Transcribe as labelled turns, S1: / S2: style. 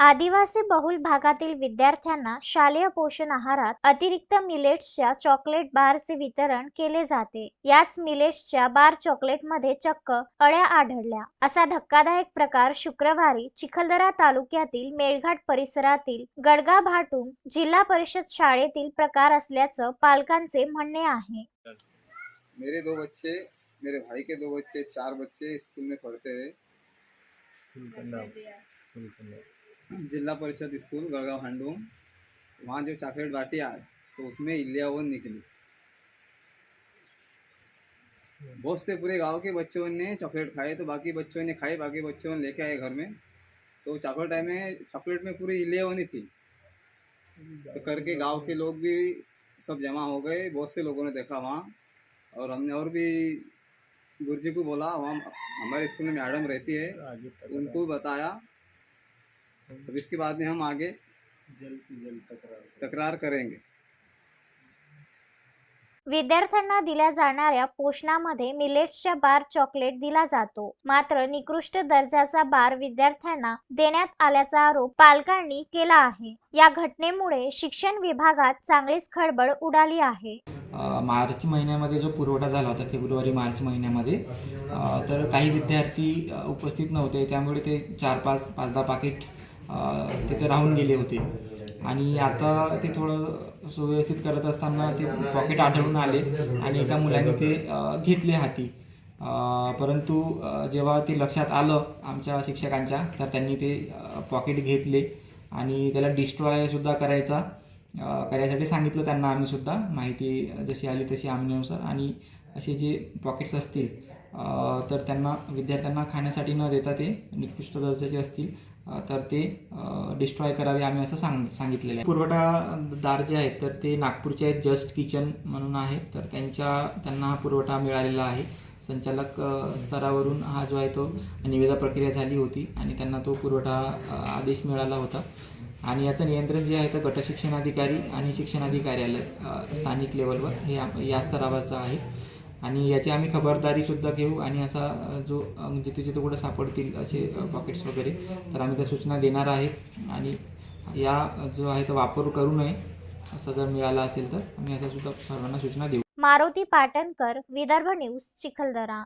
S1: आदिवासी बहुल भागातील विद्यार्थ्यांना शालेय पोषण आहारात अतिरिक्त मिलेट्सच्या चॉकलेट बारचे वितरण केले जाते. याच मिलेट्सच्या बार चॉकलेटमध्ये चक्क अळ्या आढळल्या. असा धक्कादायक प्रकार शुक्रवारी चिखलदरा तालुक्यातील मेळघाट परिसरातील गडगा भाटून जिल्हा परिषद शाळेतील प्रकार असल्याचं पालकांचे म्हणणे आहे.
S2: मेरे दो बच्चे मेरे भाई के दो बच्चे चार बच्चे स्कूल में पढ़ते हैं।
S3: स्कूल का नाम स्कूल का नाम।
S2: जिला परिषद स्कूल गड़गांव हांडूम। वहाँ जो चॉकलेट बांटी आज तो उसमें इलियावन निकली। बहुत से पूरे गाँव के बच्चों ने चॉकलेट खाए तो बाकी बच्चों ने खाए बाकी बच्चों ने लेके आए घर में। तो चॉकलेट में चॉकलेट में पूरी इलियावन ही थी। तो करके गाँव के लोग भी सब जमा हो गए बहुत से लोगों ने देखा वहाँ। और हमने और भी गुरुजी को बोला वहाँ हमारे स्कूल में मैडम रहती है उनको भी बताया। अब इसके बाद में हम आगे
S3: जल्द से जल्द तकरार
S2: तकरार करेंगे।
S1: विद्यार्थ्यांना दिल्या जाणाऱ्या पोषणामध्ये मिलेट्सच्या बार चॉकलेट दिला जातो. मात्र निकृष्ट दर्जाचा बार विद्यार्थ्यांना देण्यात आल्याचा आरोप पालकांनी केला आहे. या घटनेमुळे शिक्षण विभागात चांगलीच खळबळ उडाली आहे.
S4: मार्च महिन्यामध्ये जो पुरवठा झाला होता फेब्रुवारी मार्च महिन्यामध्ये तर काही विद्यार्थी उपस्थित नव्हते. त्यामुळे ते चार पाच पाच दहा पाकिट तिथे राहून गेले होते. आणि आता ते थोडं सुव्यवस्थित करत असताना ते पॉकेट आढळून आले आणि एका मुलाने ते घेतले हाती. परंतु जेव्हा ते लक्षात आलं आमच्या शिक्षकांच्या तर त्यांनी ते पॉकेट घेतले आणि त्याला डिस्ट्रॉयसुद्धा करायचा करायसाठी सांगितलं त्यांना आम्हीसुद्धा माहिती जशी आली तशी आमण्यानुसार आणि असे जे पॉकेट्स असतील तर त्यांना विद्यार्थ्यांना खाण्यासाठी न देता ते निकृष्ट दर्जाचे असतील. तर ते डिस्ट्रॉय करावे आम्ही असं सांग सांगितलेलं आहे. पुरवठादार जे आहेत तर ते नागपूरचे आहेत जस्ट किचन म्हणून आहेत तर त्यांच्या त्यांना हा पुरवठा मिळालेला आहे. संचालक स्तरावरून हा जो आहे तो निवेदा प्रक्रिया झाली होती आणि त्यांना तो पुरवठा आदेश मिळाला होता. आणि याचं नियंत्रण जे आहे तर गटशिक्षणाधिकारी आणि शिक्षणाधिकार्यालय स्थानिक लेवलवर हे या स्तरावरचं आहे. आणि याची आम्ही खबरदारीसुद्धा घेऊ आणि असा जो जिथे जिथे कुठे सापडतील असे पॉकेट्स वगैरे तर आम्ही त्या सूचना देणार आहेत आणि या जो आहे तो वापर करू नये असं जर मिळाला असेल तर आम्ही याच्या सुद्धा सर्वांना सूचना देऊ.
S1: मारुती पाटणकर विदर्भ न्यूज चिखलदरा.